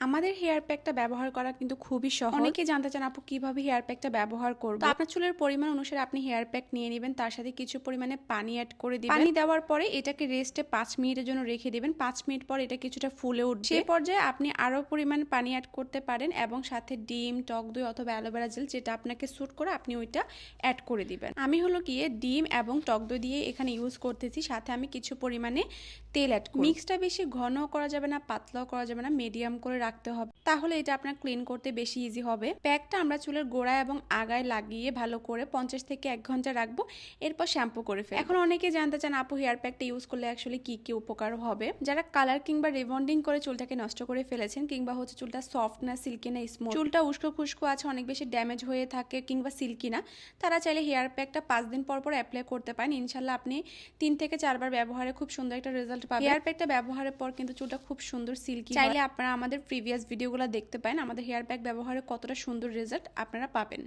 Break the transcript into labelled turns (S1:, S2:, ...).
S1: আমাদের হেয়ার প্যাকটা ব্যবহার করা কিন্তু খুবই সহজ। অনেকে জানতে চান আপু কীভাবে হেয়ার প্যাকটা ব্যবহার করব? আপনার চুলের পরিমাণ অনুসারে আপনি হেয়ার প্যাক নিয়ে নেবেন তার সাথে কিছু পরিমাণে পানি অ্যাড করে দিবেন। পানি দেওয়ার পরে এটাকে রেস্টে পাঁচ মিনিটের জন্য রেখে দিবেন। পাঁচ মিনিট পর এটা কিছুটা ফুলে উঠবে। সেই পর্যায়ে আপনি আরও পরিমাণ পানি অ্যাড করতে পারেন এবং সাথে ডিম টক দই অথবা অ্যালোভেরা জেল যেটা আপনাকে স্যুট করে আপনি ওইটা অ্যাড করে দিবেন। আমি হলো গিয়ে ডিম এবং টক দই দিয়ে এখানে ইউজ করতেছি সাথে আমি কিছু পরিমাণে তেল অ্যাড করি মিক্সটা বেশি ঘনও করা যাবে না পাতলাও করা যাবে না মিডিয়াম করে রাখতে হবে। তাহলে এটা আপনার ক্লিন করতে বেশি ইজি হবে। প্যাকটা আমরা চুলের গোড়ায় এবং আগায় লাগিয়ে ভালো করে পঞ্চাশ থেকে এক ঘণ্টা রাখব। এরপর শ্যাম্পু করে ফেলব। এখন অনেকে জানতে চান আপু হেয়ার প্যাকটা ইউজ করলে অ্যাকচুয়ালি কি কি উপকার হবে? যারা কালার কিংবা রিবন্ডিং করে চুলটাকে নষ্ট করে ফেলেছেন কিংবা হচ্ছে চুলটা সফট না সিল্কি না স্মুথ চুলটা উস্কো খুস্কো আছে অনেক বেশি ড্যামেজ হয়ে থাকে কিংবা সিল্কি না তারা চাইলে হেয়ার প্যাকটা পাঁচ দিন পর পর অ্যাপ্লাই করতে পারেন। ইনশাল্লাহ আপনি তিন থেকে চারবার ব্যবহারে খুব সুন্দর একটা রেজাল্ট পাবেন। হেয়ার প্যাকটা ব্যবহারের পর কিন্তু চুলটা খুব সুন্দর সিল্কি চাইলে আপনারা আমাদের প্রিভিয়াস ভিডিওগুলো দেখতে পান আমাদের হেয়ার প্যাক ব্যবহারে কতটা সুন্দর রেজাল্ট আপনারা পাবেন।